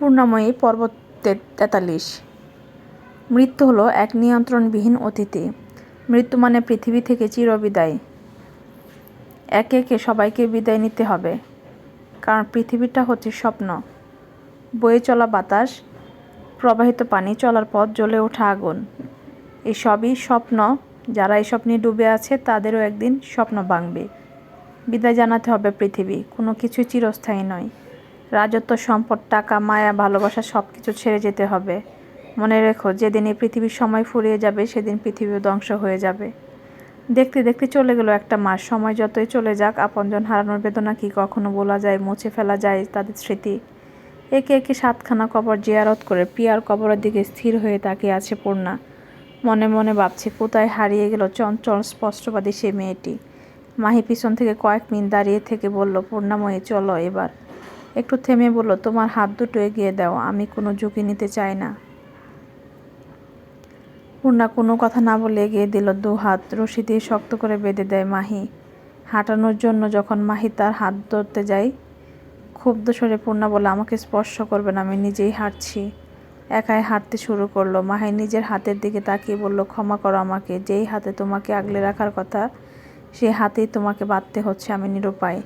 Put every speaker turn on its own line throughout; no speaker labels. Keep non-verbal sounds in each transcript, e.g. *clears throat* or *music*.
পূর্ণাময়ী পর্ব তেতাল্লিশ। মৃত্যু হলো এক নিয়ন্ত্রণবিহীন অতিথি মৃত্যু মানে পৃথিবী থেকে চিরবিদায়। একে একে সবাইকে বিদায় নিতে হবে। কারণ পৃথিবীটা হচ্ছে স্বপ্ন। বয়ে চলা বাতাস, প্রবাহিত পানি চলার পথ, জ্বলে ওঠা আগুন। এসবই স্বপ্ন। যারা এই স্বপ্নে ডুবে আছে, তাদেরও একদিন স্বপ্ন ভাঙবে। বিদায় জানাতে হবে পৃথিবী। কোনো কিছু চিরস্থায়ী নয়। রাজত্ব, সম্পদ, টাকা, মায়া, ভালোবাসা সব কিছু ছেড়ে যেতে হবে। মনে রেখো, যেদিন এই পৃথিবীর সময় ফুরিয়ে যাবে, সেদিন পৃথিবীও ধ্বংস হয়ে যাবে। দেখতে দেখতে চলে গেল একটা মাস। সময় যতই চলে যাক, আপনজন হারানোর বেদনা কি কখনো বলা যায়, মুছে ফেলা যায় তাদের স্মৃতি? একে একে সাতখানা কবর জিয়ারত করে পিয়ার কবরের দিকে স্থির হয়ে তাকিয়ে আছে পূর্ণা। মনে মনে ভাবছে, কোথায় হারিয়ে গেল চঞ্চল, স্পষ্টবাদী সে মেয়েটি? মাহি পিছন থেকে কয়েক মিনিট দাঁড়িয়ে থেকে বলল, পূর্ণাময়ী, চলো এবার। একটু থেমে বলল, তোমার হাত দুটো এগিয়ে দাও, আমি কোনো ঝুঁকি নিতে চাই না। পূর্ণা কোনো কথা না বলে এগিয়ে দিল দু হাত রশি দিয়ে শক্ত করে বেঁধে দেয় মাহি। হাঁটানোর জন্য যখন মাহি তার হাত ধরতে যায়, ক্ষুব্ধ স্বরে পূর্ণা বলে, আমাকে স্পর্শ করবে না, আমি নিজেই হাঁটছি। একাই হাঁটতে শুরু করল। মাহি নিজের হাতের দিকে তাকিয়ে বলল, ক্ষমা করো আমাকে, যেই হাতে তোমাকে আগলে রাখার কথা সেই হাতেই তোমাকে বাঁধতে হচ্ছে, আমি নিরুপায়।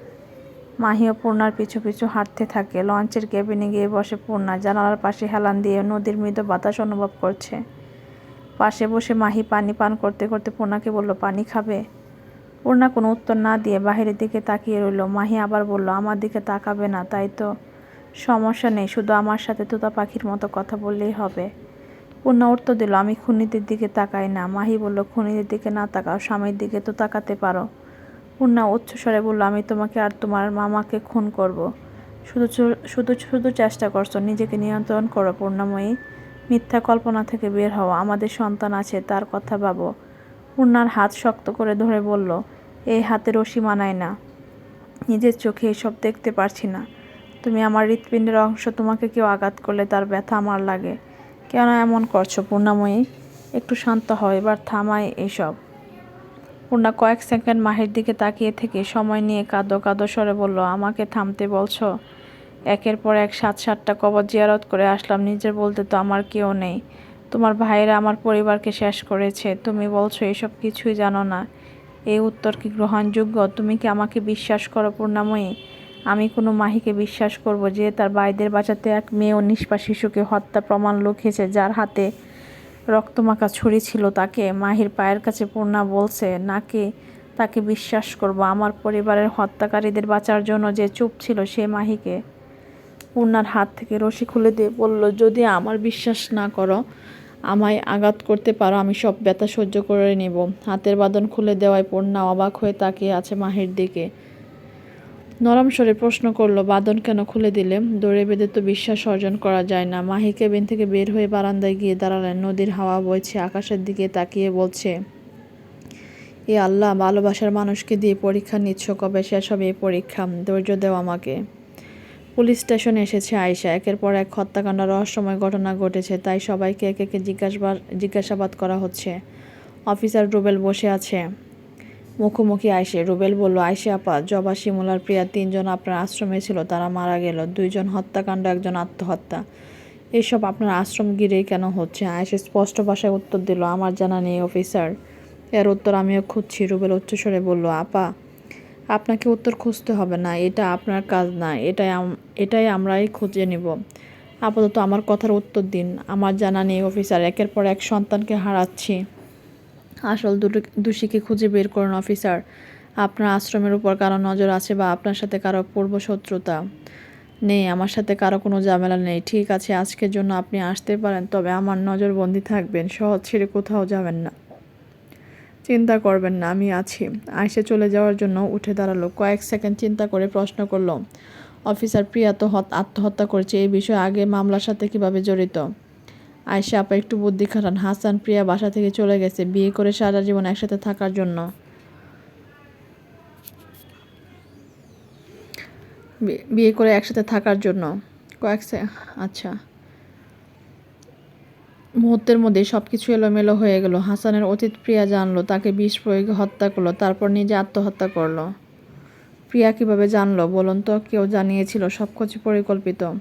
মাহি ও পূর্ণার পিছু পিছু হাঁটতে থাকে। লঞ্চের কেবিনে গিয়ে বসে পূর্ণা জানালার পাশে হেলান দিয়ে নদীর মৃদু বাতাস অনুভব করছে। পাশে বসে মাহি পানি পান করতে করতে পূর্ণাকে বলল, পানি খাবে? পূর্ণা কোনো উত্তর না দিয়ে বাহিরের দিকে তাকিয়ে রইল। মাহি আবার বলল, আমার দিকে তাকাবে না, তাই তো সমস্যা নেই, শুধু আমার সাথে তোতা পাখির মতো কথা বললেই হবে। পূর্ণা উত্তর দিল, আমি খুনিদের দিকে তাকাই না। মাহি বলল, খুনিদের দিকে না তাকাও, স্বামীর দিকে তো তাকাতে পারো। পূর্ণা উচ্চস্বরে বলল, আমি তোমাকে আর তোমার মামাকে খুন করব। শুধু শুধু শুধু চেষ্টা করছ, নিজেকে নিয়ন্ত্রণ করো পূর্ণাময়ী। মিথ্যা কল্পনা থেকে বের হও, আমাদের সন্তান আছে, তার কথা ভাবো। পূর্ণার হাত শক্ত করে ধরে বলল এই হাতে রশি মানায় না। নিজের চোখে এসব দেখতে পারছি না। তুমি আমার হৃৎপিণ্ডের অংশ, তোমাকে কেউ আঘাত করলে তার ব্যথা আমার লাগে। কেন এমন করছ পূর্ণাময়ী? একটু শান্ত হও, এবার থামাই এসব। পূর্ণা কয়েক সেকেন্ড মাহের দিকে তাকিয়ে থেকে সময় নিয়ে কাঁদো কাঁদো স্বরে বলল, আমাকে থামতে বলছো? একের পর এক সাত সাতটা কবর জিয়ারত করে আসলাম। নিজের বলতে তো আমার কেউ নেই। তোমার ভাইয়েরা আমার পরিবারকে শেষ করেছে। তুমি বলছো, এসব কিছুই জানো না। এই উত্তর কি গ্রহণযোগ্য? তুমি কি আমাকে বিশ্বাস করো, পূর্ণাময়ী? আমি কোনো মাহিকে বিশ্বাস করব যে তার ভাইদের বাঁচাতে এক মেয়ে ও নিষ্পা শিশুকে হত্যা প্রমাণ লুকিয়েছে যার হাতে রক্তমাখা ছুরি ছিল তাকে। মাহির পায়ের কাছে পূর্ণা বলছে, নাকি তাকে বিশ্বাস করব? আমার পরিবারের হত্যাকারীদের বাঁচার জন্য যে চুপ ছিল সে মাহিকে। পূর্ণার হাত থেকে রশি খুলে দিয়ে বলল, যদি আমার বিশ্বাস না করো, আমায় আঘাত করতে পারো, আমি সব ব্যথা সহ্য করে নেব। হাতের বাঁধন খুলে দেওয়ায় পূর্ণা অবাক হয়ে তাকিয়ে আছে মাহির দিকে। নরম প্রশ্ন করল, বাঁধন কেন খুলে দিলে? দৌড়ে বেঁধে তো বিশ্বাস অর্জন করা যায় না। মাহি কেবিন থেকে বের হয়ে বারান্দায় গিয়ে দাঁড়ালেন। নদীর হাওয়া বইছে, আকাশের দিকে তাকিয়ে বলছে, এ আল্লাহ, ভালোবাসার মানুষকে দিয়ে পরীক্ষা নিচ্ছ কবে? শেষ হবে এই পরীক্ষা। ধৈর্য দেও আমাকে। পুলিশ স্টেশনে এসেছে আয়শা। একের পর এক হত্যাকাণ্ড, রহস্যময় ঘটনা ঘটেছে। তাই সবাইকে একে একে জিজ্ঞাসাবাদ জিজ্ঞাসাবাদ করা হচ্ছে। অফিসার রুবেল বসে আছে। মুখোমুখি আইসে রুবেল বলল আইসে আপা, জবা শিমুলার প্রিয়া তিনজন আপনার আশ্রমে ছিল, তারা মারা গেল। দুইজন হত্যাকাণ্ড, একজন আত্মহত্যা। এসব আপনার আশ্রম ঘিরেই কেন হচ্ছে? আয়েশে স্পষ্ট ভাষায় উত্তর দিল, আমার জানা নেই, অফিসার। এর উত্তর আমিও খুঁজছি। রুবেল উচ্চস্বরে বলল, আপা, আপনাকে উত্তর খুঁজতে হবে না, এটা আপনার কাজ না, এটাই এটাই আমরাই খুঁজে নিব। আপাতত আমার কথার উত্তর দিন। আমার জানা নেই, অফিসার, একের পর এক সন্তানকে হারাচ্ছি। আসল দোষীকে খুঁজে বের করুন, অফিসার। আপনার আশ্রমের উপর কারও নজর আছে বা আপনার সাথে কারও পূর্ব শত্রুতা? নেই, আমার সাথে কারও কোনো ঝামেলা নেই। ঠিক আছে, আজকের জন্য আপনি আসতে পারেন, তবে আমার নজরবন্দি থাকবেন। সহজ ছেড়ে কোথাও যাবেন না। চিন্তা করবেন না, আমি আছি। আইসে চলে যাওয়ার জন্য উঠে দাঁড়াল। কয়েক সেকেন্ড চিন্তা করে প্রশ্ন করল, অফিসার, প্রিয়া তো হত- আত্মহত্যা করেছে। এই বিষয়ে আগে মামলার সাথে কীভাবে জড়িত? আয়সা আপা একটু বুদ্ধি খাটান। হাসান প্রিয়া বাসা থেকে চলে গেছে। বিয়ে করে সারা জীবন একসাথে থাকার জন্য। বিয়ে করে একসাথে থাকার জন্য। কয়েক আচ্ছা। মুহূর্তের মধ্যে সব কিছু এলোমেলো হয়ে গেল। হাসানের অতীত প্রিয়া জানলো, তাকে বিষ প্রয়োগে হত্যা করল, তারপর নিজে আত্মহত্যা করল। প্রিয়া কীভাবে জানলো বলুন তো? কেউ জানিয়েছিল সব কিছু পরিকল্পিত।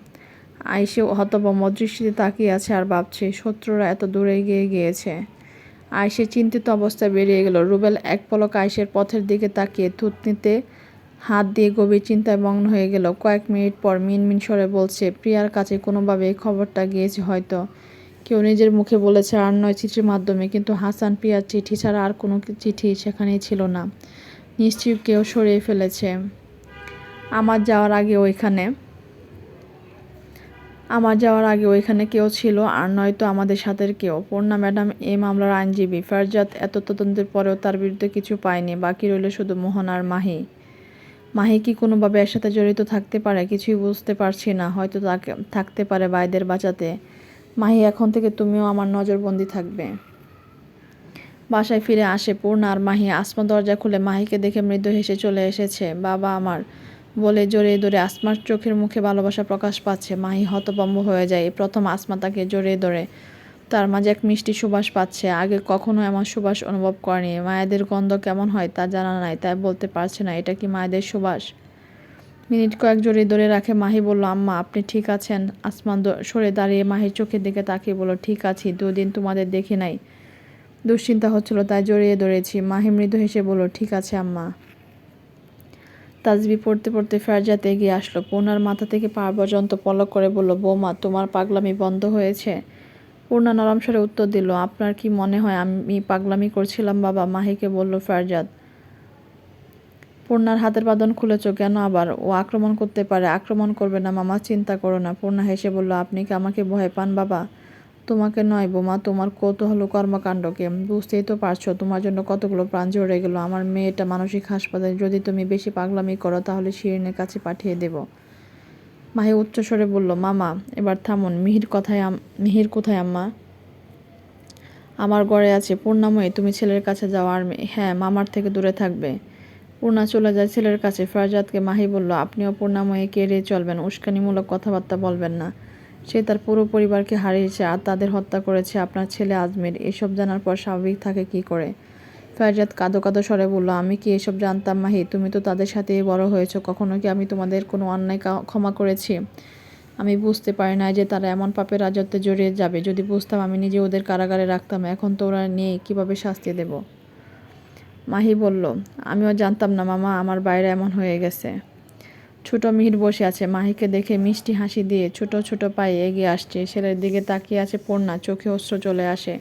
আইসে হতভম্ব দৃষ্টিতে তাকিয়ে আছে আর ভাবছে, শত্রুরা এত দূরে এগিয়ে গিয়েছে। আয়সে চিন্তিত অবস্থায় বেরিয়ে গেল। রুবেল এক পলক আয়সের পথের দিকে তাকিয়ে থুতনিতে হাত দিয়ে গভীর চিন্তায় মগ্ন হয়ে গেল। কয়েক মিনিট পর মিনমিন স্বরে বলছে, প্রিয়ার কাছে কোনোভাবে এই খবরটা গিয়েছে হয়তো। কেউ নিজের মুখে বলেছে আর নয় চিঠির মাধ্যমে, কিন্তু হাসান প্রিয়ার চিঠি ছাড়া আর কোনো চিঠি সেখানেই ছিল না। নিশ্চয়ই কেউ সরিয়ে ফেলেছে। আমার যাওয়ার আগে ওইখানে আমার যাওয়ার আগে ওইখানে কেউ ছিল, আর নয়তো আমাদের সাথে কেউ। পূর্ণা ম্যাডাম এ মামলার আইনজীবী। ফারজাদ এত তদন্তের পরেও তার বিরুদ্ধে কিছু পায়নি। বাকি রইল শুধু মোহন আর মাহি। মাহি কি কোনোভাবে এর সাথে জড়িত থাকতে পারে কিছুই বুঝতে পারছি না, হয়তো তাকে, থাকতে পারে বাইদের বাঁচাতে। মাহি, এখন থেকে তুমিও আমার নজরবন্দি থাকবে। বাসায় ফিরে আসে পূর্ণা আর মাহি। আসমা দরজা খুলে মাহিকে দেখে মৃদু হেসে চলে এসেছে, বাবা আমার বলে জোরে ধরে আসমার চোখের মুখে ভালোবাসা প্রকাশ পাচ্ছে। মাহি হতভম্ব হয়ে যায়। প্রথম আসমা তাকে জোরে ধরে তার মাঝে এক মিষ্টি সুবাস পাচ্ছে। আগে কখনো এমন সুবাস অনুভব করেনি। মায়েদের গন্ধ কেমন হয় তা জানা নাই, তাই বলতে পারছে না, এটা কি মায়েদের সুবাস? মিনিট কয়েক জোরে ধরে রাখে। মাহি বলল, আম্মা, আপনি ঠিক আছেন? আসমান সরে দাঁড়িয়ে মাহির চোখের দিকে তাকিয়ে বলল, ঠিক আছি, দুদিন তোমাদের দেখি নাই। দুশ্চিন্তা হচ্ছিল, তাই জড়িয়ে ধরেছি মাহি মৃদু হেসে বলল, ঠিক আছে, আম্মা। তাজবি পড়তে পড়তে ফেরজাতে এগিয়ে আসলো। পূর্ণার মাথা থেকে পা পর্যন্ত পলক করে বলল, বৌমা, তোমার পাগলামি বন্ধ হয়েছে? পূর্ণা নরম স্বরে উত্তর দিল, আপনার কি মনে হয় আমি পাগলামি করছিলাম বাবা? মাহিকে বলল ফেরজাদ পূর্ণার হাতের বাঁধন খুলেছ কেন আবার? ও আক্রমণ করতে পারে, আক্রমণ করবে না মামা, চিন্তা করো না। পূর্ণা হেসে বলল, আপনি কি আমাকে ভয় পান বাবা? তোমাকে নয় বোমা, তোমার কৌতূহল কর্মকাণ্ডকে। বুঝতেই তো পারছ, তোমার জন্য কতগুলো প্রাণ জড়ে গেল। আমার মেয়েটা মানসিক হাসপাতালে, যদি তুমি বেশি পাগলামি করো, তাহলে শিরিনের কাছে পাঠিয়ে দেব। মাহি উচ্চস্বরে বলল, মামা, এবার থামুন। মিহির কথায় মিহির কোথায়, আম্মা? আমার ঘরে আছে। পূর্ণাময়ী, তুমি ছেলের কাছে যাও। আর হ্যাঁ মামার থেকে দূরে থাকবে। পূর্ণা চলে যায় ছেলের কাছে। ফারজাদকে মাহি বলল, আপনিও পূর্ণাময়ীকে এড়িয়ে চলবেন। উস্কানিমূলক কথাবার্তা বলবেন না। সে তার পুরো পরিবারকে হারিয়েছে আর তাদের হত্যা করেছে আপনার ছেলে আজমির। এসব জানার পর স্বাভাবিক থাকে কি করে? ফারজাদ কাঁদো কাঁদো স্বরে বলল, আমি কি এসব জানতাম মাহি? তুমি তো তাদের সাথেই বড় হয়েছো। কখনো কি আমি তোমাদের কোনো অন্যায় ক্ষমা করেছি? আমি বুঝতে পারি না যে তারা এমন পাপের রাজত্বে জড়িয়ে যাবে। যদি বুঝতাম, আমি নিজে ওদের কারাগারে রাখতাম। এখন তো ওরা নিয়ে কীভাবে শাস্তি দেব? মাহি বলল, আমিও জানতাম না মামা, আমার বাইরে এমন হয়ে গেছে। ছোট মিহির বসে আছে। মাহিকে দেখে মিষ্টি হাসি দিয়ে ছোট ছোট পায়ে এগিয়ে আসছে। ছেলের দিকে তাকিয়ে আছে পূর্ণা, চোখে অস্ত্র চলে আসে।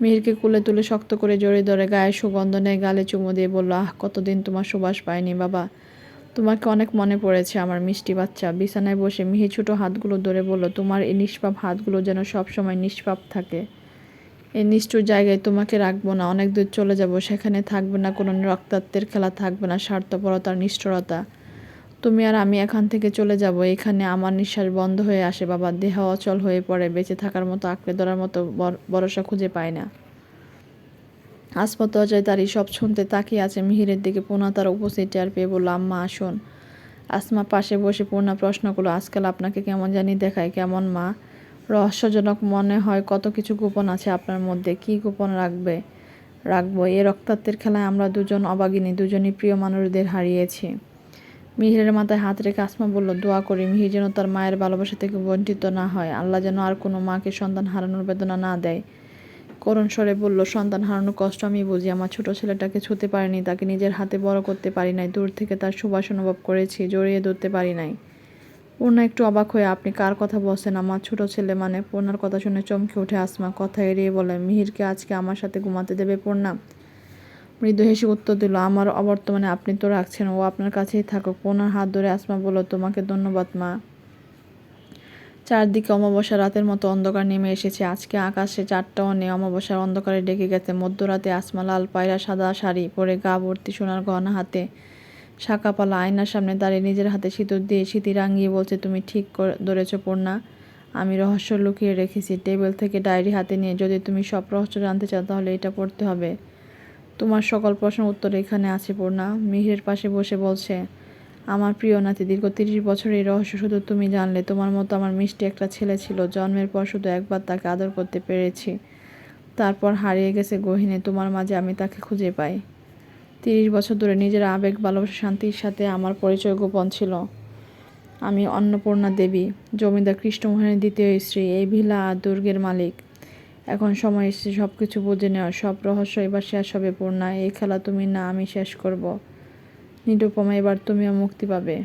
মিহিরকে কুলে তুলে শক্ত করে জড়িয়ে ধরে গায়ে সুগন্ধ নেয় গালে চুমু দিয়ে বলল, আহ, কতদিন তোমার সুবাস পায়নি বাবা। তোমাকে অনেক মনে পড়েছে আমার মিষ্টি বাচ্চা। বিছানায় বসে মিহি ছোট হাতগুলো ধরে বলল, তোমার এই নিষ্পাপ হাতগুলো যেন সবসময় নিষ্পাপ থাকে। এই নিষ্ঠুর জায়গায় তোমাকে রাখব না, অনেক দূর চলে যাব। সেখানে থাকবে না কোনো রক্তাক্তের খেলা, থাকবে না স্বার্থপরতার নিষ্ঠুরতা। তুমি আর আমি এখান থেকে চলে যাব। এখানে আমার নিঃশ্বাস বন্ধ হয়ে আসে, বাবা। দেহ অচল হয়ে পড়ে, বেঁচে থাকার মতো, আঁকড়ে ধরার মতো ভরসা খুঁজে পায় না। আসমত দরজায় দাঁড়িয়ে সব শুনতে তাকিয়ে আছে মিহিরের দিকে। পুনা তার উপস্থিত টের পেয়ে বলল, আম্মা, আসুন। আসমা পাশে বসে পূর্ণা প্রশ্ন করল, আজকাল আপনাকে কেমন জানি দেখায়, কেমন মা? রহস্যজনক মনে হয় কত কিছু গোপন আছে আপনার মধ্যে। কি গোপন রাখবে? রাখব? এই রক্তাক্তের খেলায় আমরা দুজন অবাগিনী, দুজনই প্রিয় মানুষদের হারিয়েছি। মিহিরের মাথায় হাত রেখে আসমা বলল, দোয়া করি মিহির যেন তার মায়ের ভালোবাসা থেকে বঞ্চিত না হয়। আল্লাহ যেন আর কোনো মাকে সন্তান হারানোর বেদনা না দেয়। করুণ স্বরে বলল, সন্তান হারানোর কষ্ট আমি বুঝি। আমার ছোট ছেলেটাকে ছুতে পারিনি, তাকে নিজের হাতে বড় করতে পারি নাই। দূর থেকে তার সুবাস অনুভব করেছি, জড়িয়ে ধরতে পারি নাই। পূর্ণা একটু অবাক হয়ে, আপনি কার কথা বলছেন? আমার ছোট ছেলে মানে? পূর্ণার কথা শুনে চমকে উঠে আসমা, কথা এড়িয়ে বলে, মিহিরকে আজকে আমার সাথে ঘুমাতে দেবে পূর্ণা? মৃদু হেসে উত্তর দিল, আমার অবর্তমানে আপনি তো রাখছেন, ও আপনার কাছেই থাকুক। পূর্ণার হাত ধরে আসমা বলল, তোমাকে ধন্যবাদ, মা। চারদিকে অমাবস্যা রাতের মতো অন্ধকার নেমে এসেছে। আজকে আকাশে চারটা নেই অমাবস্যার অন্ধকারে ডেকে গেছে। মধ্যরাতে আসমা লাল পায়রা সাদা শাড়ি পরে গা ভর্তি সোনার গহনা হাতে শাঁকাপালা আয়নার সামনে দাঁড়িয়ে নিজের হাতে সিঁদুর দিয়ে স্মৃতি রাঙিয়ে বলছে, তুমি ঠিক ধরেছ পূর্ণা আমি রহস্য লুকিয়ে রেখেছি। টেবিল থেকে ডায়েরি হাতে নিয়ে যদি তুমি সব রহস্য জানতে চাও, তাহলে এটা পড়তে হবে। তোমার সকল প্রশ্নের উত্তর এখানে আছে, পূর্ণা। মিহিরের পাশে বসে বলছে, আমার প্রিয় নাতি, দীর্ঘ তিরিশ বছর এই রহস্য শুধু তুমি জানলে। তোমার মতো আমার মিষ্টি একটা ছেলে ছিল। জন্মের পর শুধু একবার তাকে আদর করতে পেরেছি। তারপর হারিয়ে গেছে গহিনে। তোমার মাঝে আমি তাকে খুঁজে পাই। তিরিশ বছর ধরে নিজের আবেগ, ভালোবাসা, শান্তির সাথে আমার পরিচয় গোপন ছিল। আমি অন্নপূর্ণা দেবী, জমিদার কৃষ্ণমোহনের দ্বিতীয় স্ত্রী, এই ভিলা দুর্গের মালিক। এখন সময় এসেছে সব কিছু বুঝে নেওয়ার। সব রহস্য এবার শেষ হবে পূর্ণা। এই খেলা তুমি না, আমি শেষ করব। নিরুপমা, এবার তুমিও মুক্তি পাবে।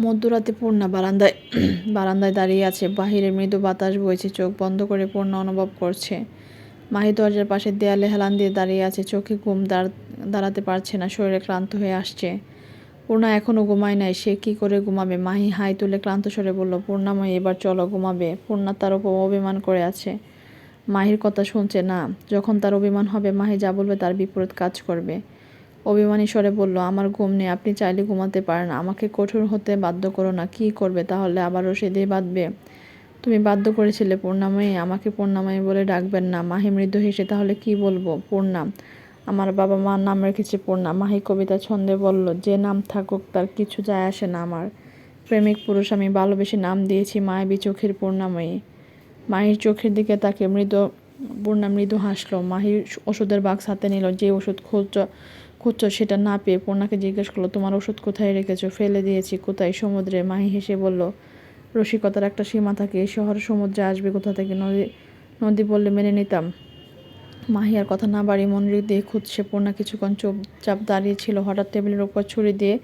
মধ্যরাতে পূর্ণা বারান্দায় *clears throat* বারান্দায় দাঁড়িয়ে আছে। বাহিরে মৃদু বাতাস বইছে, চোখ বন্ধ করে পূর্ণা অনুভব করছে। মাহি দরজার পাশে দেয়ালে হেলান দিয়ে দাঁড়িয়ে আছে। চোখে ঘুম দাঁড়- দাঁড়াতে পারছে না, শরীরে ক্লান্ত হয়ে আসছে। পূর্ণা এখনও ঘুমায় নাই, সে কি করে ঘুমাবে? মাহি হাই তুলে ক্লান্ত স্বরে বলল পূর্ণাময়ী এবার চলো ঘুমাবে পূর্ণা তার উপর অভিমান করে আছে। মাহির কথা শুনছে, না, যখন তার অভিমান হবে, মাহি যা বলবে তার বিপরীত কাজ করবে অভিমানী স্বরে বলল, আমার ঘুম নেই, আপনি চাইলে ঘুমাতে পারেন। আমাকে কঠোর হতে বাধ্য করো না, কি করবে? তাহলে আবারও সেদিকে বাঁধবে। তুমি বাধ্য করেছিলে পূর্ণাময়ী আমাকে পূর্ণাময়ী বলে ডাকবেন না। মাহি মৃদু হেসে, তাহলে কি বলব, পূর্ণা? আমার বাবা মার নাম রেখেছে পূর্ণা। মাহি কবিতা ছন্দে বলল, যে নাম থাকুক, তার কিছু যায় আসে না আমার। প্রেমিক পুরুষ, আমি ভালোবেসে নাম দিয়েছি মায়াবী চোখের পূর্ণাময়ী। মাহির চোখের দিকে তাকে মৃদু, পূর্ণা মৃদু হাসলো। মাহির ওষুধের বাক্স হাতে নিল, যে ওষুধ খুঁজছ খুঁজছ, সেটা না পেয়ে পূর্ণাকে জিজ্ঞেস করল, তোমার ওষুধ কোথায় রেখেছো? ফেলে দিয়েছি, কোথায়? সমুদ্রে। মাহি হেসে বলল, রসিকতার একটা সীমা থাকে শহর সমুদ্রে আসবে, কোথা থেকে? নদী নদী বললে মেনে নিতাম। মাহি আর কথা না বাড়ি মনোযোগ দিয়ে খুঁজছে, পূর্ণা কিছুক্ষণ চুপচাপ দাঁড়িয়ে ছিল। হঠাৎ টেবিলের উপর ছুরি দিয়ে,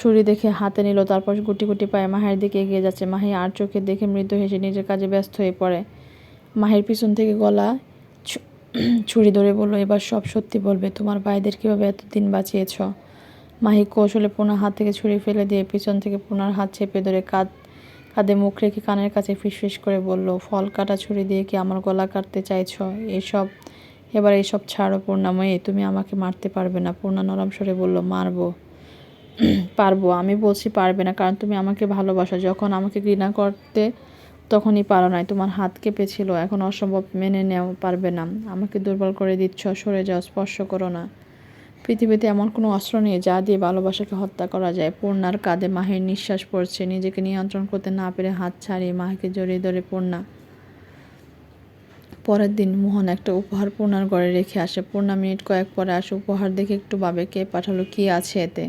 ছুরি দেখে হাতে নিল, তারপর গুটি গুটি পায়ে মাহের দিকে এগিয়ে যাচ্ছে। মাহি আর চোখে দেখে মৃদু হেসে নিজের কাজে ব্যস্ত হয়ে পড়ে। মাহির পিছন থেকে গলা ছুরি ধরে বলল, এবার সব সত্যি বলবে। তোমার ভাইদের কীভাবে এতদিন বাঁচিয়েছ? মাহি কৌশলে পুনার হাত থেকে ছুরি ফেলে দিয়ে পিছন থেকে পুনার হাত চেপে ধরে কাঁধ কাঁধে মুখ রেখে কানের কাছে ফিসফিস করে বলল, ফল কাটা ছুরি দিয়ে কি আমার গলা কাটতে চাইছ? এসব, এবার এইসব ছাড়ো পূর্ণাময়ী তুমি আমাকে মারতে পারবে না। পূর্ণা নরম স্বরে বলল, মারবো। *clears throat* পারব, আমি বলছি পারবে না, কারণ তুমি আমাকে ভালোবাসো। যখন আমাকে ঘৃণা করতে, তখনই পারো নাই। তোমার হাত কেঁপেছিল এখন অসম্ভব মেনে নেও, পারবে না। আমাকে দুর্বল করে দিচ্ছ, সরে যাও, স্পর্শ করো না। পৃথিবীতে এমন কোনো অস্ত্র নেই যা দিয়ে ভালোবাসাকে হত্যা করা যায়। পূর্ণার কাঁধে মাহির নিঃশ্বাস পড়ছে। নিজেকে নিয়ন্ত্রণ করতে না পেরে হাত ছাড়িয়ে মাহিকে জড়িয়ে ধরে পূর্ণা। পরের দিন মোহন একটা উপহার পূর্ণার ঘরে রেখে আসে। পূর্ণা মিনিট কয়েক পরে আসে। উপহার দেখে একটু ভাবে কে পাঠালো, কি আছে এতে?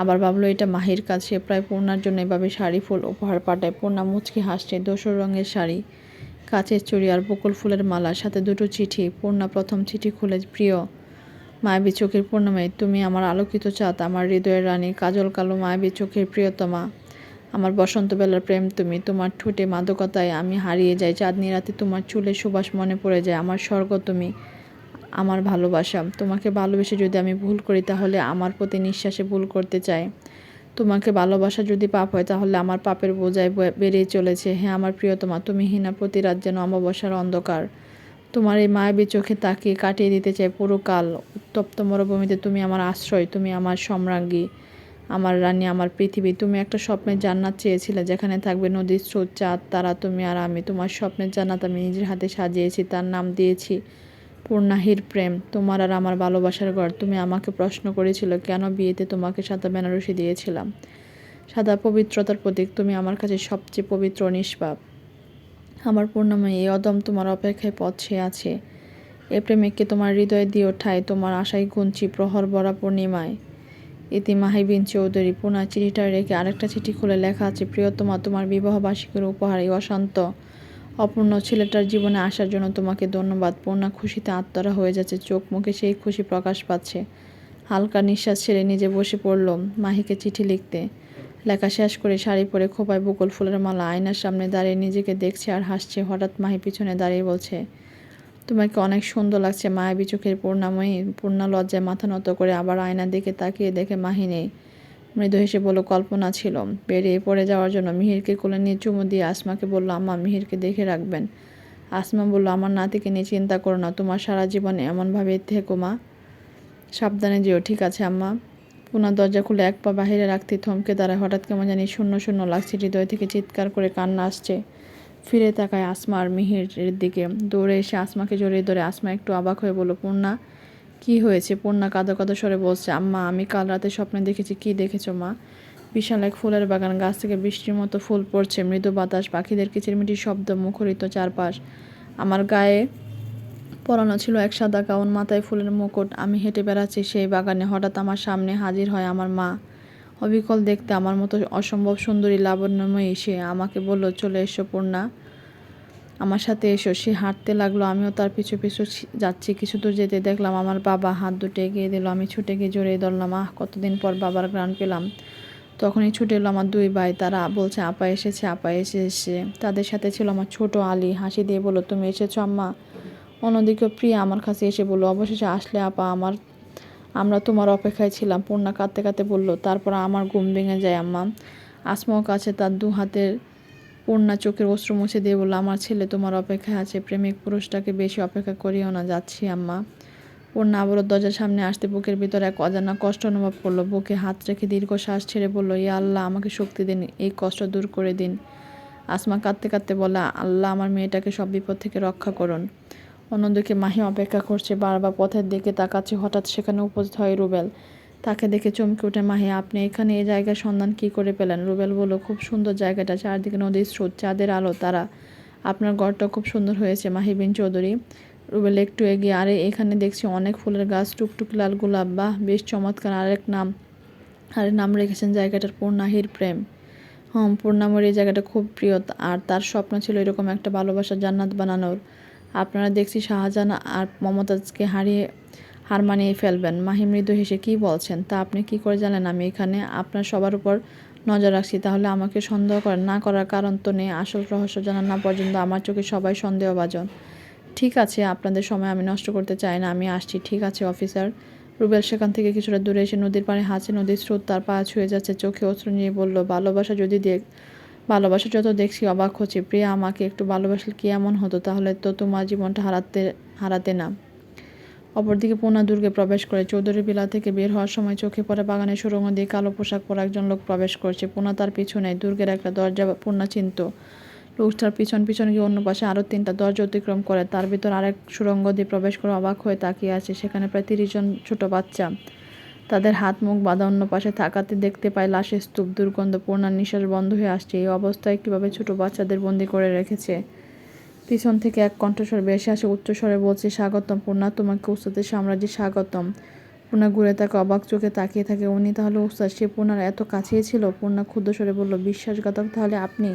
আবার ভাবলো, এটা মাহির সে প্রায় পূর্ণার জন্য এভাবে শাড়ি, ফুল, উপহার পাঠায়। পূর্ণা মুচকি হাসছে, দোসর রঙের শাড়ি, কাচের চুড়ি আর বকুল ফুলের মালা, সাথে দুটো চিঠি। পূর্ণা প্রথম চিঠি খুলে, প্রিয় মায়াবী চোখের পূর্ণমায়ী তুমি আমার আলোকিত চাঁদ, আমার হৃদয়ের রানী, কাজল কালো মায়াবী চোখের প্রিয়তমা। আমার বসন্তবেলার প্রেম তুমি, তোমার ঠোঁটে মাদকতায় আমি হারিয়ে যাই চাঁদনি রাতে তোমার চুলে সুবাস মনে পড়ে যায়, আমার স্বর্গ তুমি, আমার ভালোবাসা। তোমাকে ভালোবেসে যদি আমি ভুল করি, তাহলে আমার প্রতি নিঃশ্বাসে ভুল করতে চাই। তোমাকে ভালোবাসা যদি পাপ হয়, তাহলে আমার পাপের বোঝায় বেড়েই চলেছে। হ্যাঁ আমার প্রিয়তমা, তুমি হীনা প্রতি রাত যেন অমাবস্যার অন্ধকার। তোমার এই মায়াবী চোখে তাকিয়ে কাটিয়ে দিতে চাই পুরো কাল উত্তপ্ত মরুভূমিতে তুমি আমার আশ্রয়, তুমি আমার সম্রাজ্ঞী, আমার রানী, আমার পৃথিবী। তুমি একটা স্বপ্নের জান্নাত চেয়েছিলে যেখানে থাকবে নদীর স্রোত, চাঁদ, তারা, তুমি আর আমি। তোমার স্বপ্নের জান্নাত আমি নিজের হাতে সাজিয়েছি, তার নাম দিয়েছি পূর্ণাহির প্রেম। তোমার আর আমার ভালোবাসার ঘর তুমি আমাকে প্রশ্ন করেছিল, কেন বিয়েতে তোমাকে সাদা বেনারসি দিয়েছিলাম? সাদা পবিত্রতার প্রতীক। তুমি আমার কাছে সবচেয়ে পবিত্র নিষ্পাপ। আমার পূর্ণময়ী, এই অদম তোমার অপেক্ষায় পথ সে আছে। এ প্রেমিককে তোমার হৃদয়ে দিয়ে ওঠায় তোমার আশায় গুনছি প্রহর বরা পূর্ণিমায়। ইতি মাহিবিন চৌধুরী পুনা চিঠিটা রেখে আরেকটা চিঠি খুলে লেখা আছে, প্রিয়তমা, তোমার বিবাহ বার্ষিকীর উপহার এই অশান্ত, অপূর্ণ ছেলেটার জীবনে আসার জন্য তোমাকে ধন্যবাদ। পূর্ণা খুশিতে আত্মরা হয়ে যাচ্ছে, চোখ মুখে সেই খুশি প্রকাশ পাচ্ছে। হালকা নিঃশ্বাস ছেড়ে নিজে বসে পড়ল মাহিকে চিঠি লিখতে। লেখা শেষ করে শাড়ি পরে খোপায় বকুল ফুলের মালা আয়নার সামনে দাঁড়িয়ে নিজেকে দেখছে আর হাসছে। হঠাৎ মাহি পিছনে দাঁড়িয়ে বলছে, তোমাকে অনেক সুন্দর লাগছে মায়াবী চোখের পূর্ণাময়ী, পূর্ণা লজ্জায় মাথা নত করে আবার আয়নার দিকে তাকিয়ে দেখে মাহি নেই। মৃদু হেসে বলল, কল্পনা ছিল। বেরিয়ে পড়ে যাওয়ার জন্য মিহিরকে কোলে নিয়ে চুমু দিয়ে আসমাকে বলল, আম্মা, মিহিরকে দেখে রাখবেন। আসমা বলল, আমার নাতিকে নিয়ে চিন্তা করো না, তোমার সারা জীবনে এমনভাবে থেকো মা। সাবধানে যেও, ঠিক আছে, আম্মা। পুনা দরজা খুলে এক পা বাহিরে রাখতে থমকে দাঁড়ায়। হঠাৎ কেমন জানি শূন্য শূন্য লাগছে, হৃদয় থেকে চিৎকার করে কান্না আসছে। ফিরে তাকায় আসমা আর মিহিরের দিকে। দৌড়ে এসে আসমাকে জড়িয়ে ধরে আসমা একটু অবাক হয়ে বলল পূর্ণা কি হয়েছে? পূর্ণা কাঁদো কাঁদো স্বরে বলছে, আম্মা, আমি কাল রাতে স্বপ্নে দেখেছি, কি দেখেছ, মা? বিশাল এক ফুলের বাগান, গাছ থেকে বৃষ্টির মতো ফুল পড়ছে, মৃদু বাতাস, পাখিদের কিচিরমিটির শব্দ, মুখরিত চারপাশ। আমার গায়ে পরানো ছিল এক সাদা গাউন, মাথায় ফুলের মুকুট। আমি হেঁটে বেড়াচ্ছি সেই বাগানে। হঠাৎ আমার সামনে হাজির হয় আমার মা। অবিকল দেখতে আমার মতো অসম্ভব সুন্দরী, লাবণ্যময়ী সে। আমাকে বলল, চলে এসো পূর্ণা। আমার সাথে এসো। সে হাঁটতে লাগল। আমিও তার পিছু পিছু যাচ্ছি। কিছু দূর যেতে দেখলাম আমার বাবা হাত দুটো এগিয়ে দিল। আমি ছুটে গিয়ে জড়িয়ে ধরলাম, আহ, কতদিন পর বাবার গ্রান পেলাম? তখনই ছুটে এলো আমার দুই ভাই। তারা বলছে, আপা এসেছে, আপা এসে এসে তাদের সাথে ছিল আমার ছোট আলী। হাসি দিয়ে বলল, তুমি এসেছ, আম্মা? অন্যদিকে প্রিয়া আমার কাছে এসে বলল, অবশেষে আসলে আপা, আমার, আমরা তোমার অপেক্ষায় ছিলাম। পূর্ণা কাঁদতে কাঁদতে বলল, তারপর আমার ঘুম ভেঙে যায় আম্মা। আসমাও কাছে তার দু হাতের, পূর্ণা চোখের অশ্রু মুছে দিয়ে বলল, আমার ছেলে তোমার অপেক্ষায় আছে, প্রেমিক পুরুষটাকে বেশি অপেক্ষা করিও না, যাচ্ছি আম্মা। পূর্ণা আবারও দরজার সামনে আসতে বুকের ভিতরে এক অজানা কষ্ট অনুভব করল, বুকে হাত রেখে দীর্ঘ শ্বাস ছেড়ে বলল, ইয়া আল্লাহ, আমাকে শক্তি দিন, এই কষ্ট দূর করে দিন। আসমা কাঁদতে কাঁদতে বলে আল্লাহ, আমার মেয়েটাকে সব বিপদ থেকে রক্ষা করুন। অন্যদিকে মাহি অপেক্ষা করছে বারবার পথের দিকে তাকাচ্ছে। হঠাৎ সেখানে উপস্থিত হয় রুবেল। তাকে দেখে চমকে ওঠে মাহি, আপনি এখানে এই জায়গার সন্ধান কি করে পেলেন? রুবেল বলল, খুব সুন্দর জায়গাটা, চারদিকে নদীর স্রোত, চাঁদের আলো, তারা। আপনার ঘরটা খুব সুন্দর হয়েছে, মাহি বিন চৌধুরী। রুবেল একটু এগিয়ে, আরে, এখানে দেখছি অনেক ফুলের গাছ, টুকটুক লাল গোলাপ, বাহ, বেশ চমৎকার, আরেক নাম আরে নাম রেখেছেন জায়গাটার পূর্ণাহির প্রেম। হম, পূর্ণামর এই জায়গাটা খুব প্রিয়, আর তার স্বপ্ন ছিল এরকম একটা ভালোবাসার জান্নাত বানানোর। আপনারা দেখছি শাহজাহান আর মমতাজকে হারিয়ে হার মানিয়ে ফেলবেন। মাহি মৃদু হেসে, কী বলছেন? তা আপনি কি করে জানেন? আমি এখানে আপনার সবার উপর নজর রাখছি। তাহলে আমাকে সন্দেহ করেন না করার কারণ তো নেই। আসল রহস্য জানা না পর্যন্ত আমার চোখে সবাই সন্দেহভাজন। ঠিক আছে, আপনাদের সময় আমি নষ্ট করতে চাই না। আমি আসছি। ঠিক আছে, অফিসার। রুবেল সেখান থেকে কিছুটা দূরে এসে নদীর পাড়ে হাঁচে নদীর স্রোত তার পা ছুঁয়ে যাচ্ছে। চোখে অস্ত্র নিয়ে বলল, ভালোবাসা যদি দেখ ভালোবাসা যত দেখছি অবাক হচ্ছে। প্রিয়া, আমাকে একটু ভালোবাসলে কি এমন হতো? তাহলে তো তোমার জীবনটা হারাতে হারাতে না। অপরদিকে পূর্ণা দুর্গে প্রবেশ করে। চৌধুরী বিলা থেকে বের হওয়ার সময় চোখে পড়ে বাগানের সুরঙ্গ দিয়ে কালো পোশাক পরা একজন লোক প্রবেশ করছে। পূর্ণা তার পিছনে, দুর্গের একটা দরজা পূর্ণা চিন্ত। লোকটার পিছন পিছন গিয়ে অন্য পাশে আরও তিনটা দরজা অতিক্রম করে। তার ভিতর আরেক সুরঙ্গ দিয়ে প্রবেশ করে অবাক হয়ে তাকিয়ে আছে। সেখানে প্রায় তিরিশ জন ছোট বাচ্চা। তাদের হাত মুখ বাঁধা অন্য পাশে থাকাতে দেখতে পায় লাশের স্তূপ দুর্গন্ধ পূর্ণার নিঃশ্বাস বন্ধ হয়ে আসছে। এই অবস্থায় কীভাবে ছোট বাচ্চাদের বন্দি করে রেখেছে? পিছন থেকে এক কণ্ঠস্বর বেশি আসে, উচ্চস্বরে বলছে, স্বাগতম, পূর্ণা, তোমাকে উস্তাদের সাম্রাজ্যে স্বাগতম। পূর্ণা ঘুরে তাকে অবাক চোখে তাকিয়ে থাকে। উনি তাহলে উস্তাদ, সে পূর্ণার এত কাছেই ছিল? পূর্ণা ক্ষুদ্র স্বরে বলল, বিশ্বাসঘাতক, তাহলে আপনি